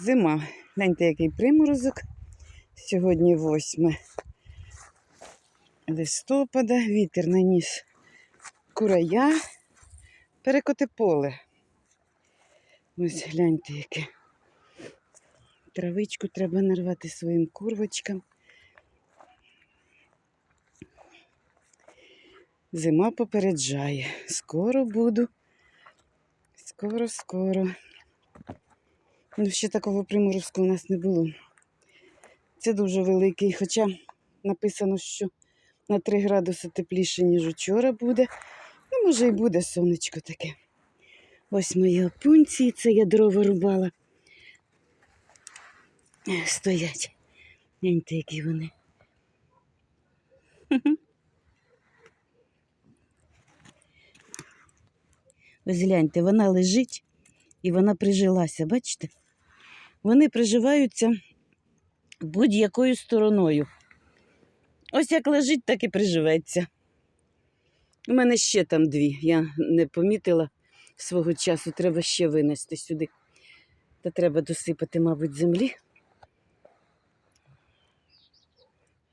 Зима. Гляньте, який приморозок. Сьогодні 8 листопада. Вітер наніс курая. Перекоти поле. Ось гляньте, яке. Травичку треба нарвати своїм курвочкам. Зима попереджає. Скоро буду. Скоро, скоро. Ну, ще такого приморозку у нас не було. Це дуже великий, хоча написано, що на 3 градуси тепліше, ніж вчора буде. Ну, може, і буде сонечко таке. Ось мої опунції, це я дрова рубала. Стоять. Гляньте, які вони. Ось гляньте, вона лежить і вона прижилася, бачите? Вони приживаються будь-якою стороною. Ось як лежить, так і приживеться. У мене ще там дві. Я не помітила свого часу, треба ще винести сюди. Та треба досипати, мабуть, землі,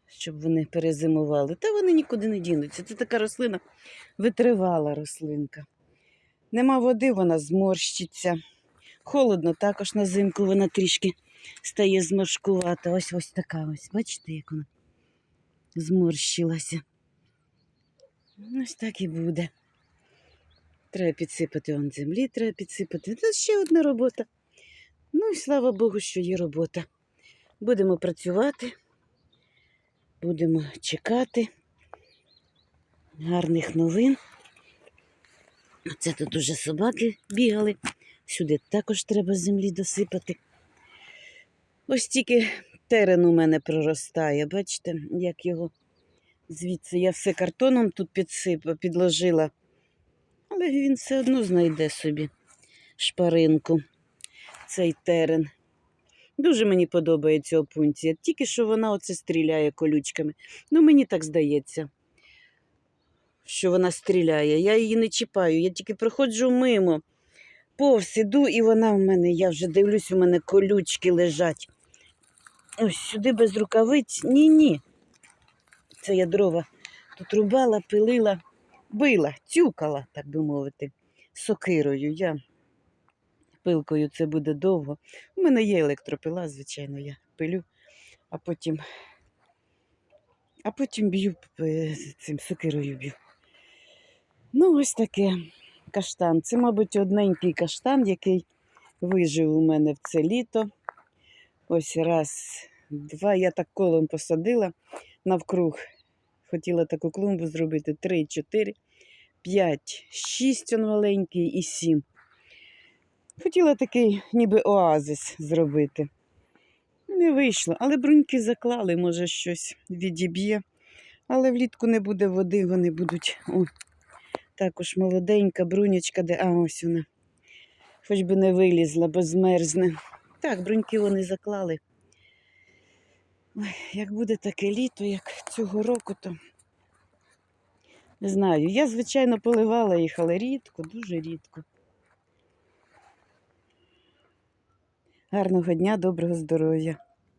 щоб вони перезимували. Та вони нікуди не дінуться. Це така рослина витривала рослинка. Нема води, вона зморщиться. Холодно також на зимку вона трішки стає зморшкувата. Ось ось така ось. Бачите, як вона зморщилася. Ось так і буде. Треба підсипати вон землі, треба підсипати. Це ще одна робота. Ну і слава Богу, що є робота. Будемо працювати, будемо чекати гарних новин. Це тут уже собаки бігали. Сюди також треба землі досипати. Ось тільки терен у мене проростає. Бачите, як його звідси я все картоном тут підсип, підложила. Але він все одно знайде собі шпаринку, цей терен. Дуже мені подобається опунція. Тільки що вона оце стріляє колючками. Ну, мені так здається що вона стріляє. Я її не чіпаю, я тільки проходжу мимо. Повз іду, і вона в мене, я вже дивлюсь, у мене колючки лежать. Ось сюди без рукавиць. Ні-ні. Це я дрова тут рубала, пилила, била, цюкала, так би мовити, сокирою. Я пилкою це буде довго. У мене є електропила, звичайно, я пилю, а потім, а потім б'ю е, цим сокирою б'ю. Ну, ось таке каштан. Це, мабуть, одненький каштан, який вижив у мене в це літо. Ось раз, два. Я так колом посадила навкруг. Хотіла таку клумбу зробити. Три, чотири, п'ять, шість он маленький і сім. Хотіла такий ніби оазис зробити. Не вийшло, але бруньки заклали, може, щось відіб'є. Але влітку не буде води, вони будуть. О, також молоденька брунячка, де а ось вона. Хоч би не вилізла, бо змерзне. Так, бруньки вони заклали. Ой, як буде таке літо, як цього року, то не знаю. Я, звичайно, поливала їх, але рідко, дуже рідко. Гарного дня, доброго здоров'я.